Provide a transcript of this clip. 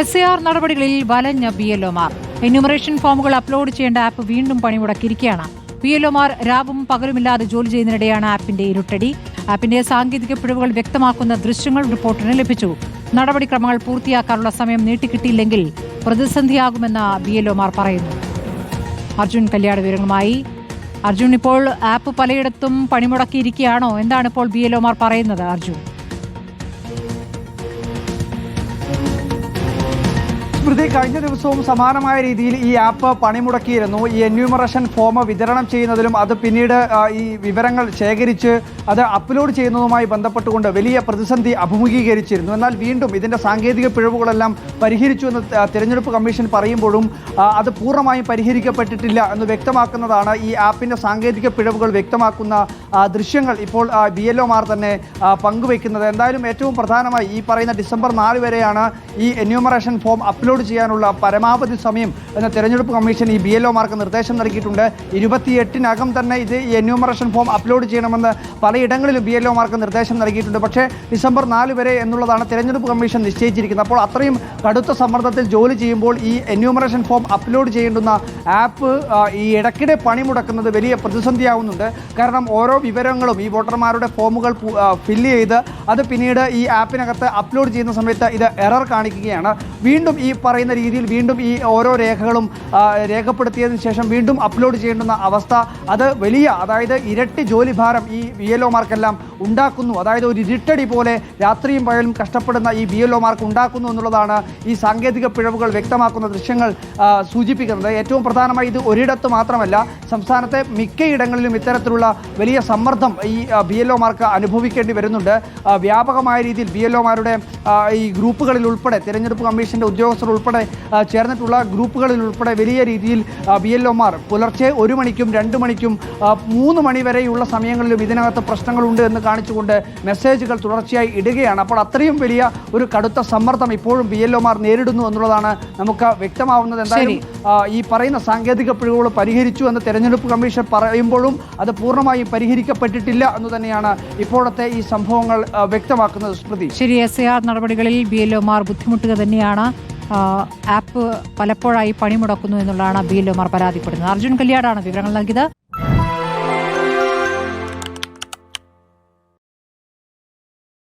S A R നടപടികളിൽ വലഞ്ഞ B L ഒമാർ എന്യൂമറേഷൻ ഫോമുകൾ അപ്ലോഡ് ചെയ്യേണ്ട ആപ്പ് വീണ്ടും പണിമുടക്കിയിരിക്കുകയാണ്. ബി എൽ ഒമാർ രാവും പകലുമില്ലാതെ ജോലി ചെയ്യുന്നതിനിടെയാണ് ആപ്പിന്റെ ഇരുട്ടടി. ആപ്പിന്റെ സാങ്കേതിക പിഴവുകൾ വ്യക്തമാക്കുന്ന ദൃശ്യങ്ങൾ റിപ്പോർട്ടിന് ലഭിച്ചു. നടപടിക്രമങ്ങൾ പൂർത്തിയാക്കാനുള്ള സമയം നീട്ടിക്കിട്ടിയില്ലെങ്കിൽ പ്രതിസന്ധിയാകുമെന്ന് ബി എൽ ഒമാർ പറയുന്നു. അർജുൻ കല്യാണ വിവരങ്ങളുമായി. അർജുൻ ഇപ്പോൾ ആപ്പ് പലയിടത്തും പണിമുടക്കിയിരിക്കുകയാണോ? എന്താണ് ഇപ്പോൾ ബി എൽ ഒമാർ പറയുന്നത് അർജുൻ? സ്മൃതി കഴിഞ്ഞ ദിവസവും സമാനമായ രീതിയിൽ ഈ ആപ്പ് പണിമുടക്കിയിരുന്നു. ഈ എന്യൂമറേഷൻ ഫോം വിതരണം ചെയ്യുന്നതിലും അത് പിന്നീട് ഈ വിവരങ്ങൾ ശേഖരിച്ച് അത് അപ്ലോഡ് ചെയ്യുന്നതുമായി ബന്ധപ്പെട്ടുകൊണ്ട് വലിയ പ്രതിസന്ധി അഭിമുഖീകരിച്ചിരുന്നു. എന്നാൽ വീണ്ടും ഇതിന്റെ സാങ്കേതിക പിഴവുകളെല്ലാം പരിഹരിച്ചു എന്ന് തിരഞ്ഞെടുപ്പ് കമ്മീഷൻ പറയുമ്പോഴും അത് പൂർണമായും പരിഹരിക്കപ്പെട്ടിട്ടില്ല എന്ന് വ്യക്തമാക്കുന്നതാണ് ഈ ആപ്പിന്റെ സാങ്കേതിക പിഴവുകൾ വ്യക്തമാക്കുന്ന ദൃശ്യങ്ങൾ ഇപ്പോൾ ബി എൽ ഒമാർ തന്നെ പങ്കുവയ്ക്കുന്നത്. എന്തായാലും ഏറ്റവും പ്രധാനമായി ഈ പറയുന്ന ഡിസംബർ നാല് വരെയാണ് ഈ എന്യൂമറേഷൻ ഫോം അപ്ലോഡ് ചെയ്യാനുള്ള പരമാവധി സമയം എന്ന തെരഞ്ഞെടുപ്പ് കമ്മീഷൻ ഈ ബി എൽ ഒമാർക്ക് നിർദ്ദേശം നൽകിയിട്ടുണ്ട്. ഇരുപത്തിയെട്ടിനകം തന്നെ ഇത് ഈ എന്യൂമറേഷൻ ഫോം അപ്ലോഡ് ചെയ്യണമെന്ന് പലയിടങ്ങളിലും ബി എൽ മാർക്ക് നിർദ്ദേശം നൽകിയിട്ടുണ്ട്. പക്ഷേ ഡിസംബർ നാല് വരെ എന്നുള്ളതാണ് തെരഞ്ഞെടുപ്പ് കമ്മീഷൻ നിശ്ചയിച്ചിരിക്കുന്നത്. അപ്പോൾ അത്രയും കടുത്ത സമ്മർദ്ദത്തിൽ ജോലി ചെയ്യുമ്പോൾ ഈ എന്യൂമറേഷൻ ഫോം അപ്ലോഡ് ചെയ്യേണ്ടുന്ന ആപ്പ് ഈ ഇടയ്ക്കിടെ പണിമുടക്കുന്നത് വലിയ പ്രതിസന്ധിയാവുന്നുണ്ട്. കാരണം ഓരോ വിവരങ്ങളും ഈ വോട്ടർമാരുടെ ഫോമുകൾ ഫില്ല് ചെയ്ത് അത് പിന്നീട് ഈ ആപ്പിനകത്ത് അപ്ലോഡ് ചെയ്യുന്ന സമയത്ത് ഇത് എറർ കാണിക്കുകയാണ്. വീണ്ടും ഈ പറയുന്ന രീതിയിൽ വീണ്ടും ഈ ഓരോ രേഖകളും രേഖപ്പെടുത്തിയതിന് ശേഷം വീണ്ടും അപ്ലോഡ് ചെയ്യേണ്ടുന്ന അവസ്ഥ അത് വലിയ അതായത് ഇരട്ടി ജോലിഭാരം ഈ ബി എൽ ഒമാർക്കെല്ലാം ഉണ്ടാക്കുന്നു. അതായത് ഒരു ഇരുട്ടടി പോലെ രാത്രിയും പകലും കഷ്ടപ്പെടുന്ന ഈ ബി എൽ ഒമാർക്ക് ഉണ്ടാക്കുന്നു എന്നുള്ളതാണ് ഈ സാങ്കേതിക പിഴവുകൾ വ്യക്തമാക്കുന്ന ദൃശ്യങ്ങൾ സൂചിപ്പിക്കുന്നത്. ഏറ്റവും പ്രധാനമായി ഇത് ഒരിടത്ത് മാത്രമല്ല സംസ്ഥാനത്തെ മിക്കയിടങ്ങളിലും ഇത്തരത്തിലുള്ള വലിയ സമ്മർദ്ദം ഈ ബി എൽ ഒമാർക്ക് അനുഭവിക്കേണ്ടി വരുന്നുണ്ട്. വ്യാപകമായ രീതിയിൽ ബി എൽ ഒമാരുടെ ഈ ഗ്രൂപ്പുകളിൽ ഉൾപ്പെടെ തിരഞ്ഞെടുപ്പ് കമ്മീഷന്റെ ഉദ്യോഗസ്ഥർ ഉൾപ്പെടെ ചേർന്നിട്ടുള്ള ഗ്രൂപ്പുകളിൽ ഉൾപ്പെടെ വലിയ രീതിയിൽ ബി എൽ ഒമാർ പുലർച്ചെ ഒരു മണിക്കും രണ്ട് മണിക്കും മൂന്ന് മണി വരെയുള്ള സമയങ്ങളിലും ഇതിനകത്ത് പ്രശ്നങ്ങളുണ്ട് എന്ന് കാണിച്ചുകൊണ്ട് മെസ്സേജുകൾ തുടർച്ചയായി ഇടുകയാണ്. അപ്പോൾ അത്രയും വലിയ ഒരു കടുത്ത സമ്മർദ്ദം ഇപ്പോഴും ബി എൽ ഒമാർ നേരിടുന്നു എന്നുള്ളതാണ് നമുക്ക് വ്യക്തമാവുന്നത്. എന്തായാലും ഈ പറയുന്ന സാങ്കേതിക പിഴവുകൾ പരിഹരിച്ചു എന്ന് തെരഞ്ഞെടുപ്പ് കമ്മീഷൻ പറയുമ്പോഴും അത് പൂർണമായും പരിഹരിക്കപ്പെട്ടിട്ടില്ല എന്ന് തന്നെയാണ് ഇപ്പോഴത്തെ ഈ സംഭവങ്ങൾ വ്യക്തമാക്കുന്നത് സ്മൃതി. ശരി എസ് ആർ നടപടികളിൽ ബി എൽ ഒമാർ ബുദ്ധിമുട്ടുക തന്നെയാണ്. ആപ്പ് പലപ്പോഴായി പണിമുടക്കുന്നു എന്നുള്ളതാണ് ബി എൽ ഒമാർ പരാതിപ്പെടുന്നത്. അർജുൻ കല്യാടാണ് വിവരങ്ങൾ നൽകിയത്.